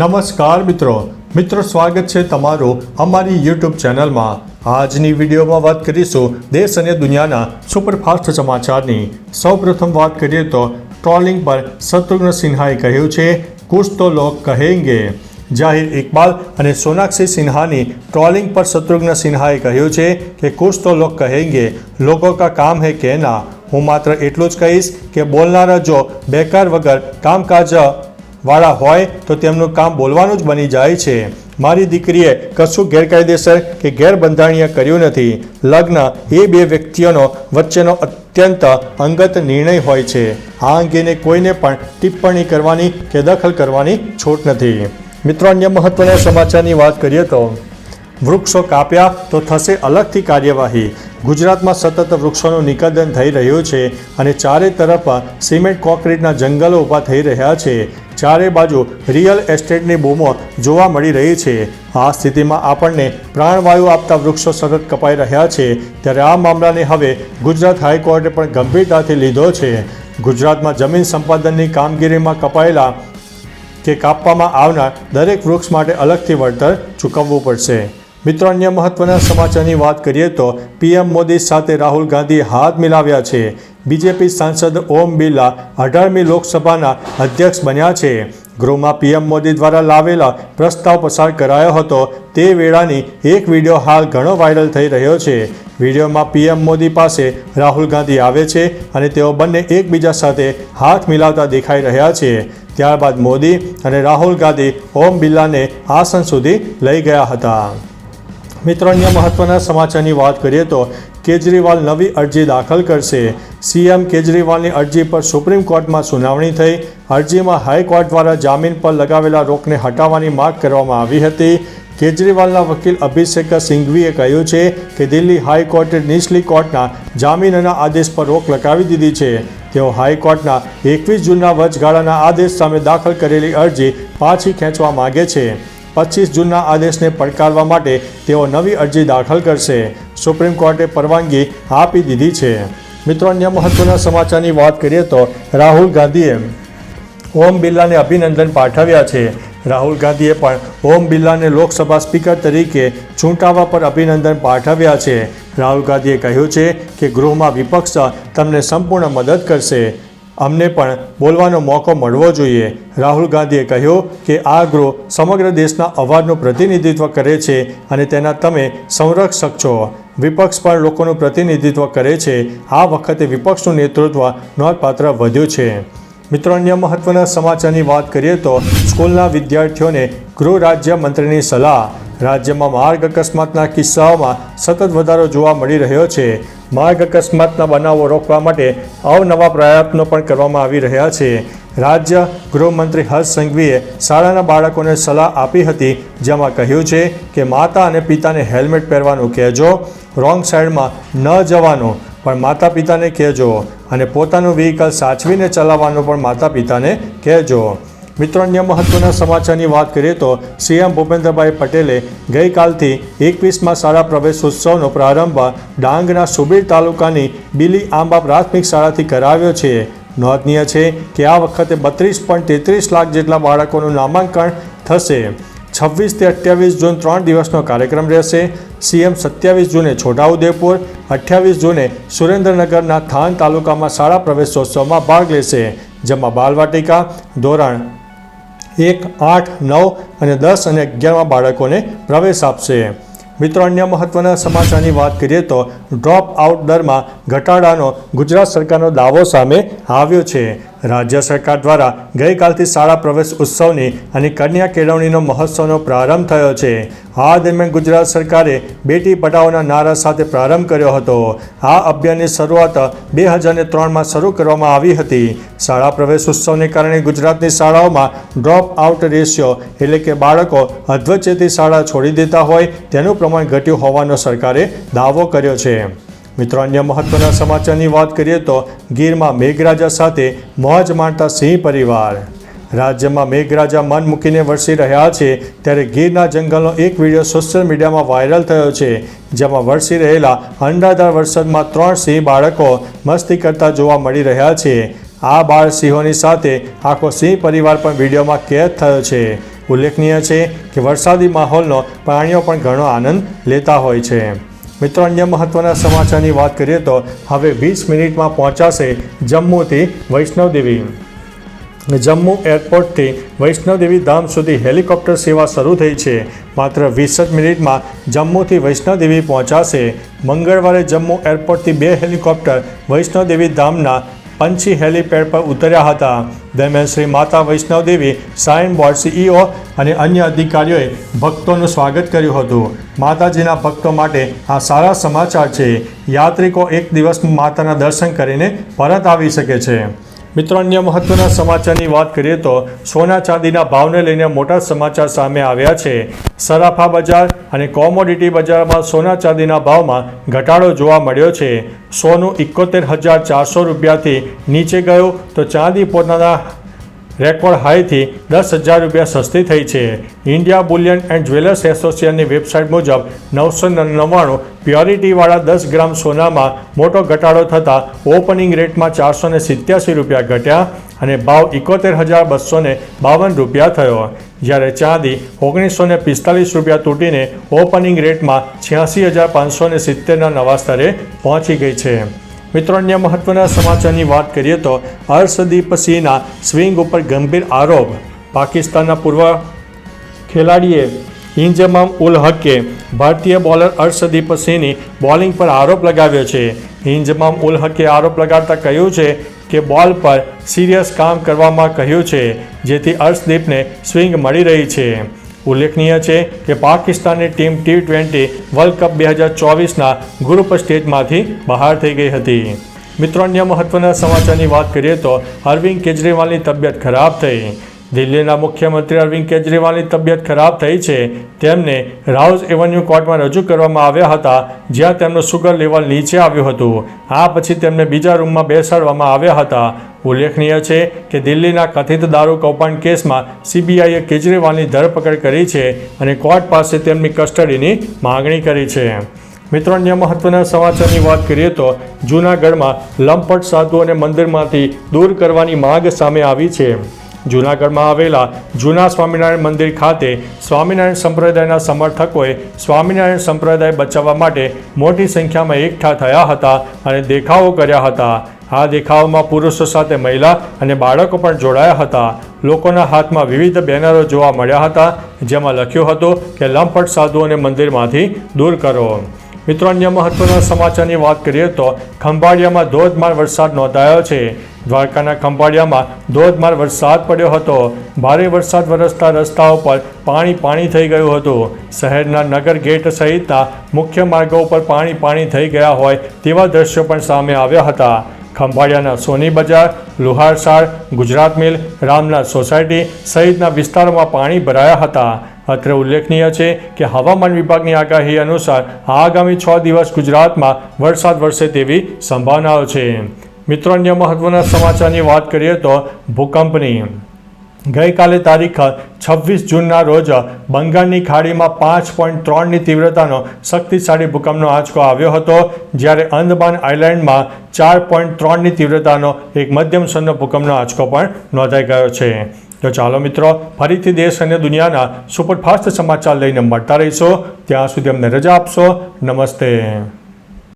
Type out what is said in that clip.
નમસ્કાર મિત્રો. મિત્રો, સ્વાગત છે તમારું અમારી યુટ્યુબ ચેનલમાં. આજની વિડીયોમાં વાત કરીશું દેશ અને દુનિયાના સુપરફાસ્ટ સમાચારની. સૌપ્રથમ વાત કરીએ તો ટ્રોલિંગ પર શત્રુઘ્ન સિન્હાએ કહ્યું છે કુછ તો લોક કહેંગે. જાહિર ઇકબાલ અને સોનાક્ષી સિન્હાની ટ્રોલિંગ પર શત્રુઘ્ન સિન્હાએ કહ્યું છે કે કુછ તો લોક કહેંગે. લોકો કા કામ હે કહેના. હું માત્ર એટલું જ કહીશ કે, બોલનારા જો બેકાર વગર કામકાજ વાળા હોય તો તેમનું કામ બોલવાનું જ બની જાય છે. મારી દીકરીએ કશું ગેરકાયદેસર કે ગેરબંધારણીય કર્યું નથી. લગ્ન એ બે વ્યક્તિઓનો વચ્ચેનો અત્યંત અંગત નિર્ણય હોય છે. આ અંગેને કોઈને પણ ટિપ્પણી કરવાની કે દખલ કરવાની છૂટ નથી. મિત્રો, અન્ય મહત્વના સમાચારની વાત કરીએ તો, વૃક્ષો કાપ્યા તો થશે અલગથી કાર્યવાહી. ગુજરાતમાં સતત વૃક્ષોનું નિકંદન થઈ રહ્યું છે અને ચારે તરફ સિમેન્ટ કોન્ક્રીટના જંગલો ઊભા થઈ રહ્યા છે. ચારે બાજુ રિયલ એસ્ટેટની બૂમો જોવા મળી રહી છે. આ સ્થિતિમાં આપણને પ્રાણવાયુ આપતા વૃક્ષો સતત કપાઈ રહ્યા છે. ત્યારે આ મામલાને હવે ગુજરાત હાઈકોર્ટે પણ ગંભીરતાથી લીધો છે. ગુજરાતમાં જમીન સંપાદનની કામગીરીમાં કપાયેલા કે કાપવામાં આવનાર દરેક વૃક્ષ માટે અલગથી વળતર ચૂકવવું પડશે. મિત્રો, અન્ય મહત્વના સમાચારની વાત કરીએ તો પીએમ મોદી સાથે રાહુલ ગાંધીએ હાથ મિલાવ્યા છે. બીજેપી સાંસદ ઓમ બિરલા અઢારમી લોકસભાના અધ્યક્ષ બન્યા છે. ગૃહમાં પીએમ મોદી દ્વારા લાવેલા પ્રસ્તાવ પસાર કરાયો હતો. તે વેળાની એક વીડિયો હાલ ઘણો વાયરલ થઈ રહ્યો છે. વિડીયોમાં પીએમ મોદી પાસે રાહુલ ગાંધી આવે છે અને તેઓ બંને એકબીજા સાથે હાથ મિલાવતા દેખાઈ રહ્યા છે. ત્યારબાદ મોદી અને રાહુલ ગાંધી ઓમ બિરલાને આસન સુધી લઈ ગયા હતા. મિત્રો, અન્ય મહત્વના સમાચારની વાત કરીએ તો કેજરીવાલ નવી અરજી દાખલ કરશે. સીએમ કેજરીવાલની અરજી પર સુપ્રીમ કોર્ટમાં સુનાવણી થઈ. અરજીમાં હાઈકોર્ટ દ્વારા જામીન પર લગાવેલા રોકને હટાવવાની માંગ કરવામાં આવી હતી. કેજરીવાલના વકીલ અભિષેક સિંઘવીએ કહ્યું છે કે દિલ્હી હાઈકોર્ટે નીચલી કોર્ટના જામીનના આદેશ પર રોક લગાવી દીધી છે. તેઓ હાઈકોર્ટના એકવીસ જૂનના વચગાળાના આદેશ સામે દાખલ કરેલી અરજી પાછી ખેંચવા માગે છે. પચીસ જૂનના આદેશને પડકારવા માટે તેઓ નવી અરજી દાખલ કરશે. સુપ્રીમ કોર્ટે પરવાનગી આપી દીધી છે. મિત્રો, અન્ય મહત્વના સમાચારની વાત કરીએ તો રાહુલ ગાંધીએ ઓમ બિરલાને અભિનંદન પાઠવ્યા છે. રાહુલ ગાંધીએ પણ ઓમ બિરલાને લોકસભા સ્પીકર તરીકે ચૂંટાવા પર અભિનંદન પાઠવ્યા છે. રાહુલ ગાંધીએ કહ્યું છે કે ગૃહમાં વિપક્ષ તમને સંપૂર્ણ મદદ કરશે. અમને પણ બોલવાનો મોકો મળવો જોઈએ. રાહુલ ગાંધીએ કહ્યું કે આ ગૃહ સમગ્ર દેશના અવાજનું પ્રતિનિધિત્વ કરે છે અને તેના તમે સંરક્ષક છો. વિપક્ષ પણ લોકોનું પ્રતિનિધિત્વ કરે છે. આ વખતે વિપક્ષનું નેતૃત્વ નોંધપાત્ર વધ્યું છે. મિત્રો, અન્ય મહત્વના સમાચારની વાત કરીએ તો સ્કૂલના વિદ્યાર્થીઓને ગૃહ રાજ્ય મંત્રીની સલાહ. રાજ્યમાં માર્ગ અકસ્માતના કિસ્સાઓમાં સતત વધારો જોવા મળી રહ્યો છે. માર્ગ અકસ્માતના બનાવો રોકવા માટે અવનવા પ્રયત્નો પણ કરવામાં આવી રહ્યા છે. રાજ્ય ગૃહમંત્રી હર્ષ સંઘવીએ શાળાના બાળકોને સલાહ આપી હતી, જેમાં કહ્યું છે કે માતા અને પિતાને હેલ્મેટ પહેરવાનું કહેજો, રોંગ સાઈડમાં ન જવાનું, પણ માતા પિતાને કહેજો અને પોતાનું વ્હીકલ સાચવીને ચલાવવાનું પણ માતા પિતાને કહેજો. મિત્રો, અન્ય મહત્વના સમાચારની વાત કરીએ તો સીએમ ભૂપેન્દ્રભાઈ પટેલે ગઈકાલથી એકવીસમાં શાળા પ્રવેશ ઉત્સવનો પ્રારંભ ડાંગના સુબીર તાલુકાની બીલી આંબા પ્રાથમિક શાળાથી કરાવ્યો છે. નોંધનીય છે કે આ વખતે બત્રીસ પોઈન્ટ તેત્રીસ લાખ જેટલા બાળકોનું નામાંકન થશે. છવ્વીસથી અઠ્યાવીસ જૂન ત્રણ દિવસનો કાર્યક્રમ રહેશે. સીએમ સત્યાવીસ જૂને છોટાઉદેપુર અઠ્યાવીસ જૂને સુરેન્દ્રનગરના થાન તાલુકામાં શાળા પ્રવેશોત્સવમાં ભાગ લેશે. જેમાં બાલવાટિકા ધોરણ એક, આઠ, નવ અને દસ અને અગિયારમાં બાળકોને પ્રવેશ આપશે. મિત્રો, અન્ય મહત્વના સમાચારની વાત કરીએ તો ડ્રોપ આઉટ દરમાં ઘટાડાનો ગુજરાત સરકારનો દાવો સામે આવ્યો છે. રાજ્ય સરકાર દ્વારા ગઈકાલથી શાળા પ્રવેશ ઉત્સવની અને કન્યા કેળવણીનો મહોત્સવનો પ્રારંભ થયો છે. આ દરમિયાન ગુજરાત સરકારે બેટી પઢાઓના નારા સાથે પ્રારંભ કર્યો હતો. આ અભિયાનની શરૂઆત બે હજારને ત્રણમાં શરૂ કરવામાં આવી હતી. શાળા પ્રવેશ ઉત્સવને કારણે ગુજરાતની શાળાઓમાં ડ્રોપ આઉટ રેશિયો એટલે કે બાળકો અધવચ્ચેથી શાળા છોડી દેતા હોય તેનું પ્રમાણ ઘટ્યું હોવાનો સરકારે દાવો કર્યો છે. મિત્રો, અન્ય મહત્વના સમાચારની વાત કરીએ તો ગીરમાં મેઘરાજા સાથે મોજ માણતા સિંહ પરિવાર. રાજ્યમાં મેઘરાજા મન મૂકીને વરસી રહ્યા છે ત્યારે ગીરના જંગલનો એક વીડિયો સોશિયલ મીડિયામાં વાયરલ થયો છે, જેમાં વરસી રહેલા અંડાધાર વરસાદમાં ત્રણ સિંહ બાળકો મસ્તી કરતા જોવા મળી રહ્યા છે. આ બાળ સિંહોની સાથે આખો સિંહ પરિવાર પણ વિડીયોમાં કેદ થયો છે. ઉલ્લેખનીય છે કે વરસાદી માહોલનો પ્રાણીઓ પણ ઘણો આનંદ લેતા હોય છે. મિત્રો, અન્ય મહત્વના સમાચારની વાત કરીએ તો હવે વીસ મિનિટમાં પહોંચાશે જમ્મુથી વૈષ્ણવદેવી જમ્મુ એરપોર્ટથી વૈષ્ણવદેવી ધામ સુધી હેલિકોપ્ટર સેવા શરૂ થઈ છે. માત્ર વીસ જ મિનિટમાં જમ્મુથી વૈષ્ણવદેવી પહોંચાશે. મંગળવારે જમ્મુ એરપોર્ટથી બે હેલિકોપ્ટર વૈષ્ણવદેવી ધામના પંછી હેલીપેડ પર ઉતર્યા હતા. દરમિયાન શ્રી માતા વૈષ્ણવદેવી સાઇન બોર્ડ સીઈઓ અને અન્ય અધિકારીઓએ ભક્તોનું સ્વાગત કર્યું હતું. માતાજીના ભક્તો માટે આ સારા સમાચાર છે. યાત્રિકો એક દિવસ માતાના દર્શન કરીને પરત આવી શકે છે. મિત્રો, અન્ય મહત્વના સમાચારની વાત કરીએ તો સોના ચાંદીના ભાવને લઈને મોટા સમાચાર સામે આવ્યા છે. સરાફા બજાર અને કોમોડિટી બજારમાં સોના ચાંદીના ભાવમાં ઘટાડો જોવા મળ્યો છે. સોનું એકોતેર હજાર ચારસો રૂપિયાથી નીચે ગયું તો ચાંદી પોતાના રેકોર્ડ હાઈથી દસ હજાર રૂપિયા સસ્તી થઈ છે. ઇન્ડિયા બુલિયન એન્ડ જ્વેલર્સ એસોસિએશનની વેબસાઇટ મુજબ નવસો નવ્વાણું પ્યોરિટીવાળા દસ ગ્રામ સોનામાં મોટો ઘટાડો થતાં ઓપનિંગ રેટમાં ચારસો સિત્યાસી રૂપિયા ઘટ્યા અને ભાવ એકોતેર હજાર બસો બાવન રૂપિયા થયો. જ્યારે ચાંદી ઓગણીસો ને પિસ્તાલીસ રૂપિયા તૂટીને ઓપનિંગ રેટમાં છ્યાસી હજાર પાંચસો સિત્તેરના નવા સ્તરે પહોંચી ગઈ છે. મિત્રો, અન્ય મહત્વના સમાચારની વાત કરીએ તો હર્ષદીપ સિંહના સ્વિંગ ઉપર ગંભીર આરોપ. પાકિસ્તાનના પૂર્વ ખેલાડીએ ઇન્જમામ ઉલ હકે ભારતીય બોલર હર્ષદીપ સિંહની બોલિંગ પર આરોપ લગાવ્યો છે. ઇન્જમામ ઉલ હકે આરોપ લગાડતા કહ્યું છે કે બોલ પર સિરિયસ કામ કરવામાં કહ્યું છે, જેથી હર્ષદીપને સ્વિંગ મળી રહી છે. ઉલ્લેખનીય છે કે પાકિસ્તાનની team T twenty world cup બે હજાર ચોવીસના ગ્રુપ સ્ટેજમાંથી બહાર થઈ ગઈ હતી. મિત્રો, અન્ય મહત્વના સમાચારની વાત કરીએ તો અરવિંદ કેજરીવાલની તબિયત ખરાબ થઈ. દિલ્હીના મુખ્યમંત્રી અરવિંદ કેજરીવાલની તબિયત ખરાબ થઈ છે. તેમને રાઉઝ એવન્યુ કોર્ટમાં રજૂ કરવામાં આવ્યા હતા, જ્યાં તેમનું સુગર લેવલ નીચે આવ્યું હતું. આ પછી તેમને બીજા રૂમમાં બેસાડવામાં આવ્યા હતા. ઉલ્લેખનીય છે કે દિલ્હીના કથિત દારૂ કૌભાંડ કેસમાં સીબીઆઈએ કેજરીવાલની ધરપકડ કરી છે અને કોર્ટ પાસે તેમની કસ્ટડીની માંગણી કરી છે. મિત્રો, અન્ય મહત્વના સમાચારની વાત કરીએ તો જૂનાગઢમાં લંપટ સાધુઓને મંદિરમાંથી દૂર કરવાની માંગ સામે આવી છે. જૂનાગઢમાં આવેલા જૂના સ્વામિનારાયણ મંદિર ખાતે સ્વામિનારાયણ સંપ્રદાયના સમર્થકોએ સ્વામિનારાયણ સંપ્રદાય બચાવવા માટે મોટી સંખ્યામાં એકઠા થયા હતા અને દેખાવો કર્યા હતા. આ દેખાવમાં પુરુષો સાથે મહિલા અને બાળકો પણ જોડાયા હતા. લોકોના હાથમાં વિવિધ બેનરો જોવા મળ્યા હતા, જેમાં લખ્યું હતું કે, લંપટ સાધુઓને મંદિરમાંથી દૂર કરો. મિત્રો, અન્ય મહત્વના સમાચારની વાત કરીએ તો ખંભાળિયામાં ધોધમાર વરસાદ નોંધાયો છે. દ્વારકાના ખંભાળિયામાં ધોધમાર વરસાદ પડ્યો હતો. ભારે વરસાદ વરસતા રસ્તાઓ પર પાણી પાણી થઈ ગયું હતું. શહેરના નગર ગેટ સહિતના મુખ્ય માર્ગો ઉપર પાણી પાણી થઈ ગયા હોય તેવા દ્રશ્યો પણ સામે આવ્યા હતા. ખંભાળિયાના સોની બજાર લુહારસાળ ગુજરાત મિલ રામનાથ સોસાયટી સહિતના વિસ્તારોમાં પાણી ભરાયા હતા. અત્રે ઉલ્લેખનીય છે કે હવામાન વિભાગની આગાહી અનુસાર આગામી છ દિવસ ગુજરાતમાં વરસાદ વરસે તેવી સંભાવનાઓ છે. મિત્રો, અન્ય મહત્વના સમાચારની વાત કરીએ તો ભૂકંપની. ગઈકાલે તારીખ છવ્વીસ જૂનના રોજ બંગાળની ખાડીમાં પાંચ પોઈન્ટ ત્રણની તીવ્રતાનો શક્તિશાળી ભૂકંપનો આંચકો આવ્યો હતો, જ્યારે અંદમાન આઇલેન્ડમાં ચાર પોઈન્ટ ત્રણની તીવ્રતાનો એક મધ્યમ સ્તરનો ભૂકંપનો આંચકો પણ નોંધાઈ ગયો છે. તો ચાલો મિત્રો, ફરીથી દેશ અને દુનિયાના સુપરફાસ્ટ સમાચાર લઈને મળતા રહીશો. ત્યાં સુધી અમને રજા આપશો. નમસ્તે.